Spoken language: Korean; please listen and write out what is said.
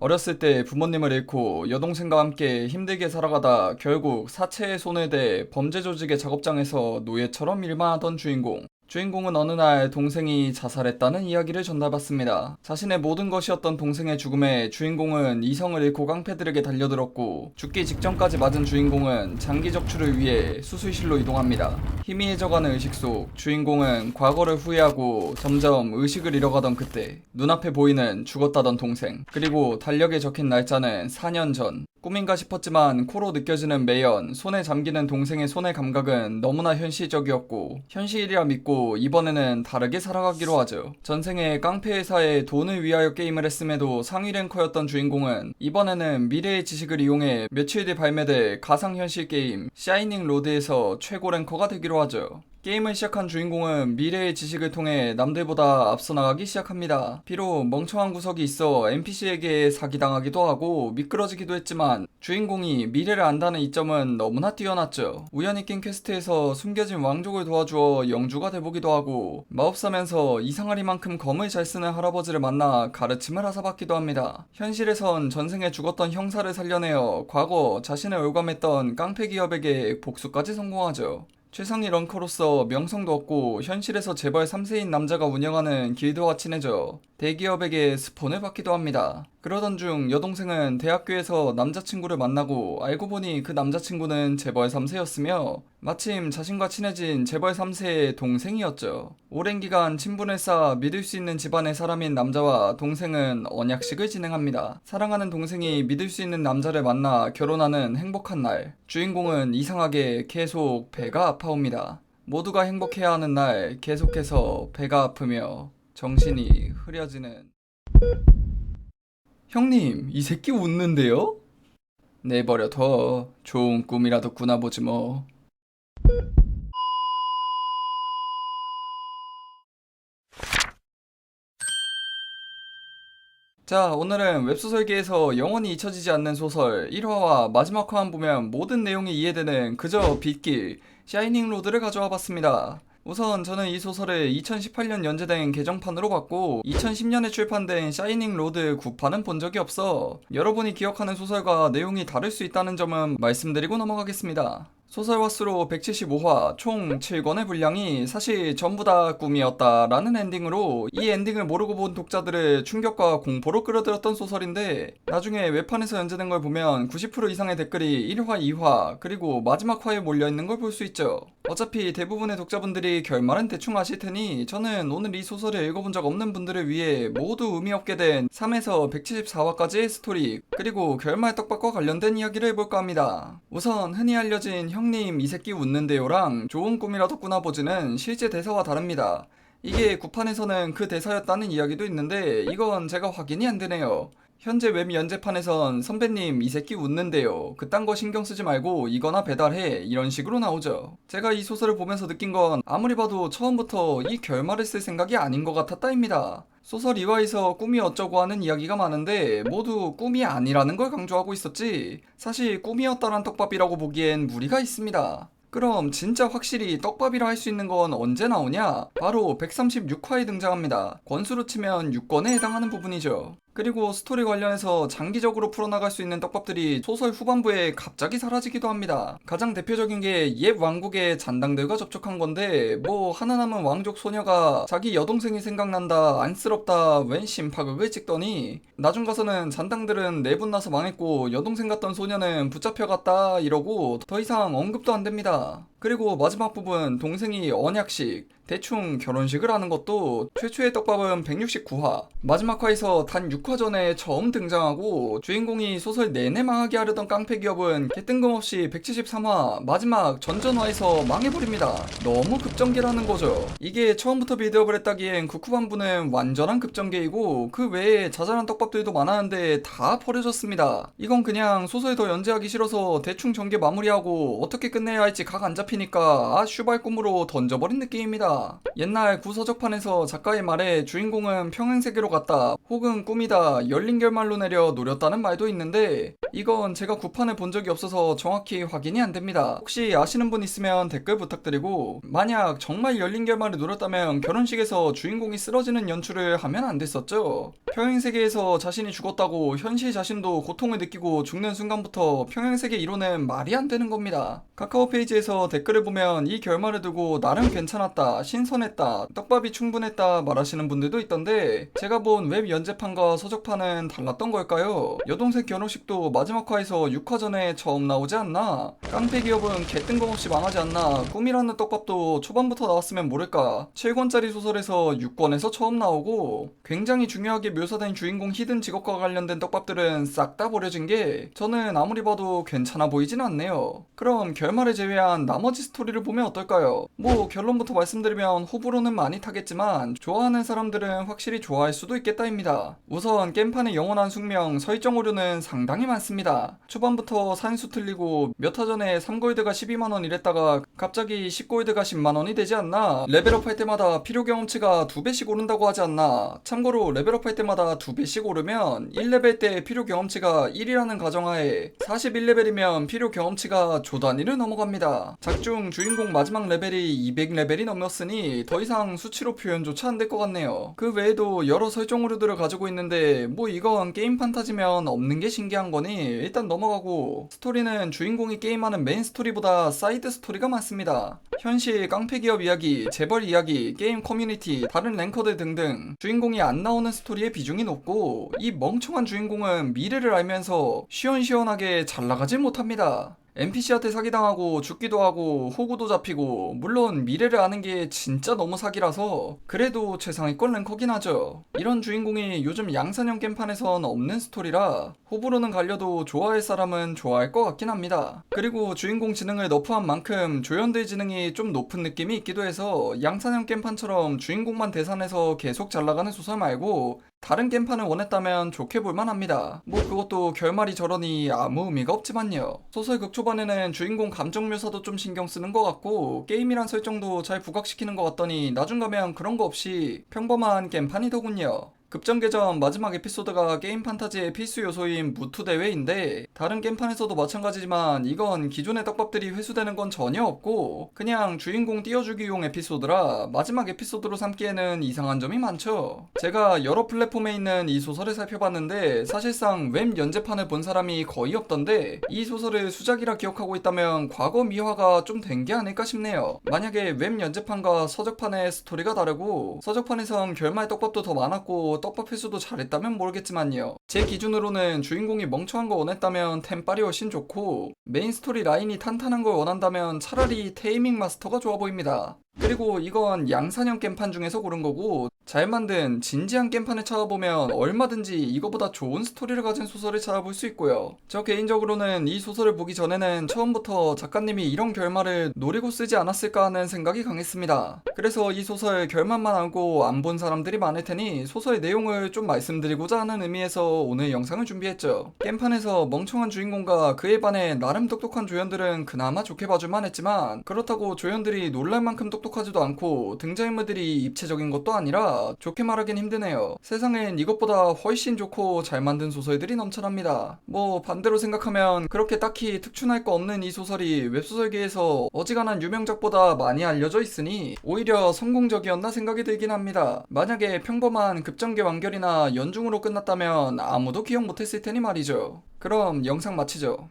어렸을 때 부모님을 잃고 여동생과 함께 힘들게 살아가다 결국 사체의 손을 대 범죄 조직의 작업장에서 노예처럼 일만 하던 주인공. 주인공은 어느 날 동생이 자살했다는 이야기를 전달받습니다. 자신의 모든 것이었던 동생의 죽음에 주인공은 이성을 잃고 깡패들에게 달려들었고 죽기 직전까지 맞은 주인공은 장기 적출을 위해 수술실로 이동합니다. 희미해져가는 의식 속 주인공은 과거를 후회하고 점점 의식을 잃어가던 그때 눈앞에 보이는 죽었다던 동생 그리고 달력에 적힌 날짜는 4년 전 꿈인가 싶었지만 코로 느껴지는 매연, 손에 잠기는 동생의 손의 감각은 너무나 현실적이었고 현실이라 믿고 이번에는 다르게 살아가기로 하죠. 전생에 깡패 회사에 돈을 위하여 게임을 했음에도 상위 랭커였던 주인공은 이번에는 미래의 지식을 이용해 며칠 뒤 발매될 가상현실 게임 샤이닝 로드에서 최고 랭커가 되기로 하죠. 게임을 시작한 주인공은 미래의 지식을 통해 남들보다 앞서 나가기 시작합니다. 비록 멍청한 구석이 있어 NPC에게 사기당하기도 하고 미끄러지기도 했지만 주인공이 미래를 안다는 이점은 너무나 뛰어났죠. 우연히 낀 퀘스트에서 숨겨진 왕족을 도와주어 영주가 돼보기도 하고 마법사면서 이상하리만큼 검을 잘 쓰는 할아버지를 만나 가르침을 하사받기도 합니다. 현실에선 전생에 죽었던 형사를 살려내어 과거 자신을 올감했던 깡패 기업에게 복수까지 성공하죠. 최상위 런커로서 명성도 얻고 현실에서 재벌 3세인 남자가 운영하는 길드와 친해져 대기업에게 스폰을 받기도 합니다. 그러던 중 여동생은 대학교에서 남자친구를 만나고 알고 보니 그 남자친구는 재벌 3세였으며 마침 자신과 친해진 재벌 3세의 동생이었죠. 오랜 기간 친분을 쌓아 믿을 수 있는 집안의 사람인 남자와 동생은 언약식을 진행합니다. 사랑하는 동생이 믿을 수 있는 남자를 만나 결혼하는 행복한 날. 주인공은 이상하게 계속 배가 아파옵니다. 모두가 행복해야 하는 날 계속해서 배가 아프며 정신이 흐려지는 형님, 이 새끼 웃는데요? 내버려 둬. 좋은 꿈이라도 꾸나 보지 뭐. 자, 오늘은 웹소설계에서 영원히 잊혀지지 않는 소설 1화와 마지막 화만 보면 모든 내용이 이해되는 그저 빗길 샤이닝 로드를 가져와 봤습니다. 우선 저는 이 소설을 2018년 연재된 개정판으로 봤고 2010년에 출판된 샤이닝 로드 9판은 본 적이 없어 여러분이 기억하는 소설과 내용이 다를 수 있다는 점은 말씀드리고 넘어가겠습니다. 소설화 수로 175화 총 7권의 분량이 사실 전부 다 꿈이었다라는 엔딩으로 이 엔딩을 모르고 본 독자들을 충격과 공포로 끌어들였던 소설인데 나중에 웹판에서 연재된 걸 보면 90% 이상의 댓글이 1화, 2화 그리고 마지막 화에 몰려있는 걸 볼 수 있죠. 어차피 대부분의 독자분들이 결말은 대충 아실 테니 저는 오늘 이 소설을 읽어본 적 없는 분들을 위해 모두 의미 없게 된 3에서 174화까지의 스토리 그리고 결말 떡밥과 관련된 이야기를 해볼까 합니다. 우선 흔히 알려진 형님 이 새끼 웃는데요랑 좋은 꿈이라도 꾸나보지는 실제 대사와 다릅니다. 이게 구판에서는 그 대사였다는 이야기도 있는데 이건 제가 확인이 안 되네요. 현재 웹 연재판에선 선배님 이 새끼 웃는데요. 그딴 거 신경 쓰지 말고 이거나 배달해 이런 식으로 나오죠. 제가 이 소설을 보면서 느낀 건 아무리 봐도 처음부터 이 결말을 쓸 생각이 아닌 것 같았다입니다. 소설 2화에서 꿈이 어쩌고 하는 이야기가 많은데 모두 꿈이 아니라는 걸 강조하고 있었지 사실 꿈이었다란 떡밥이라고 보기엔 무리가 있습니다. 그럼 진짜 확실히 떡밥이라 할 수 있는 건 언제 나오냐? 바로 136화에 등장합니다. 권수로 치면 6권에 해당하는 부분이죠. 그리고 스토리 관련해서 장기적으로 풀어나갈 수 있는 떡밥들이 소설 후반부에 갑자기 사라지기도 합니다. 가장 대표적인 게 옛 왕국의 잔당들과 접촉한 건데 뭐 하나 남은 왕족 소녀가 자기 여동생이 생각난다 안쓰럽다 웬 심 파극을 찍더니 나중 가서는 잔당들은 내분나서 망했고 여동생 같던 소녀는 붙잡혀갔다 이러고 더 이상 언급도 안 됩니다. 그리고 마지막 부분 동생이 언약식 대충 결혼식을 하는 것도 최초의 떡밥은 169화. 마지막 화에서 단 6화 전에 처음 등장하고 주인공이 소설 내내 망하게 하려던 깡패 기업은 개뜬금없이 173화 마지막 전전화에서 망해버립니다. 너무 급전개라는 거죠. 이게 처음부터 빌드업을 했다기엔 쿠쿠반부는 완전한 급전개이고 그 외에 자잘한 떡밥들도 많았는데 다 버려졌습니다. 이건 그냥 소설 더 연재하기 싫어서 대충 전개 마무리하고 어떻게 끝내야 할지 각 안 잡힌 잡히니까 아 슈발 꿈으로 던져버린 느낌입니다. 옛날 구서적판에서 작가의 말에 주인공은 평행세계로 갔다 혹은 꿈이다 열린 결말로 내려 노렸다는 말도 있는데 이건 제가 구판을 본 적이 없어서 정확히 확인이 안 됩니다. 혹시 아시는 분 있으면 댓글 부탁드리고 만약 정말 열린 결말을 노렸다면 결혼식에서 주인공이 쓰러지는 연출을 하면 안 됐었죠. 평행세계에서 자신이 죽었다고 현실 자신도 고통을 느끼고 죽는 순간부터 평행세계 이론은 말이 안 되는 겁니다. 카카오 페이지에서 댓글 을 보면 이 결말을 두고 나름 괜찮았다, 신선했다, 떡밥이 충분했다 말하시는 분들도 있던데 제가 본 웹 연재판과 서적판은 달랐던 걸까요? 여동생 결혼식도 마지막 화에서 6화 전에 처음 나오지 않나? 깡패 기업은 개 뜬금없이 망하지 않나? 꿈이라는 떡밥도 초반부터 나왔으면 모를까? 7권짜리 소설에서 6권에서 처음 나오고 굉장히 중요하게 묘사된 주인공 히든 직업과 관련된 떡밥들은 싹 다 버려진 게 저는 아무리 봐도 괜찮아 보이진 않네요. 그럼 결말을 제외한 나머지 스토리를 보면 어떨까요? 뭐 결론부터 말씀드리면 호불호는 많이 타겠지만 좋아하는 사람들은 확실히 좋아할 수도 있겠다입니다. 우선 겜판의 영원한 숙명 설정 오류는 상당히 많습니다. 초반부터 산수 틀리고 몇 화 전에 3골드가 12만원 이랬다가 갑자기 10골드가 10만원이 되지 않나? 레벨업 할 때마다 필요 경험치가 2배씩 오른다고 하지 않나? 참고로 레벨업 할 때마다 2배씩 오르면 1레벨 때 필요 경험치가 1이라는 가정하에 41레벨이면 필요 경험치가 조 단위를 넘어갑니다. 작중 주인공 마지막 레벨이 200레벨이 넘었으니 더 이상 수치로 표현조차 안 될 것 같네요. 그 외에도 여러 설정 오류들을 가지고 있는데 뭐 이건 게임 판타지면 없는 게 신기한 거니 일단 넘어가고 스토리는 주인공이 게임하는 메인 스토리보다 사이드 스토리가 많습니다. 현실 깡패 기업 이야기, 재벌 이야기, 게임 커뮤니티, 다른 랭커들 등등 주인공이 안 나오는 스토리의 비중이 높고 이 멍청한 주인공은 미래를 알면서 시원시원하게 잘 나가질 못합니다. NPC한테 사기당하고 죽기도 하고 호구도 잡히고 물론 미래를 아는 게 진짜 너무 사기라서 그래도 최상위권 랭커긴 하죠. 이런 주인공이 요즘 양산형 겜판에선 없는 스토리라 호불호는 갈려도 좋아할 사람은 좋아할 것 같긴 합니다. 그리고 주인공 지능을 너프한 만큼 조연들 지능이 좀 높은 느낌이 있기도 해서 양산형 겜판처럼 주인공만 대산해서 계속 잘 나가는 소설 말고 다른 겜판을 원했다면 좋게 볼만 합니다. 뭐 그것도 결말이 저러니 아무 의미가 없지만요. 소설 극 초반에는 주인공 감정 묘사도 좀 신경 쓰는 것 같고 게임이란 설정도 잘 부각시키는 것 같더니 나중 가면 그런 거 없이 평범한 겜판이더군요. 급전개전 마지막 에피소드가 게임 판타지의 필수 요소인 무투 대회인데 다른 게임판에서도 마찬가지지만 이건 기존의 떡밥들이 회수되는 건 전혀 없고 그냥 주인공 띄워주기용 에피소드라 마지막 에피소드로 삼기에는 이상한 점이 많죠. 제가 여러 플랫폼에 있는 이 소설을 살펴봤는데 사실상 웹 연재판을 본 사람이 거의 없던데 이 소설을 수작이라 기억하고 있다면 과거 미화가 좀 된 게 아닐까 싶네요. 만약에 웹 연재판과 서적판의 스토리가 다르고 서적판에선 결말 떡밥도 더 많았고 떡밥 회수도 잘했다면 모르겠지만요. 제 기준으로는 주인공이 멍청한 거 원했다면 템빨이 훨씬 좋고 메인 스토리 라인이 탄탄한 걸 원한다면 차라리 테이밍 마스터가 좋아 보입니다. 그리고 이건 양산형 겜판 중에서 고른 거고 잘 만든 진지한 겜판을 찾아보면 얼마든지 이거보다 좋은 스토리를 가진 소설을 찾아볼 수 있고요. 저 개인적으로는 이 소설을 보기 전에는 처음부터 작가님이 이런 결말을 노리고 쓰지 않았을까 하는 생각이 강했습니다. 그래서 이 소설 결말만 알고 안 본 사람들이 많을 테니 소설의 내용을 좀 말씀드리고자 하는 의미에서 오늘 영상을 준비했죠. 겜판에서 멍청한 주인공과 그에 반해 나름 똑똑한 조연들은 그나마 좋게 봐줄만 했지만 그렇다고 조연들이 놀랄 만큼 똑똑하지도 않고 등장인물들이 입체적인 것도 아니라 좋게 말하긴 힘드네요. 세상엔 이것보다 훨씬 좋고 잘 만든 소설들이 넘쳐납니다. 뭐 반대로 생각하면 그렇게 딱히 특출날 거 없는 이 소설이 웹소설계에서 어지간한 유명작보다 많이 알려져 있으니 오히려 성공적이었나 생각이 들긴 합니다. 만약에 평범한 급전개 완결이나 연중으로 끝났다면 아무도 기억 못했을 테니 말이죠. 그럼 영상 마치죠.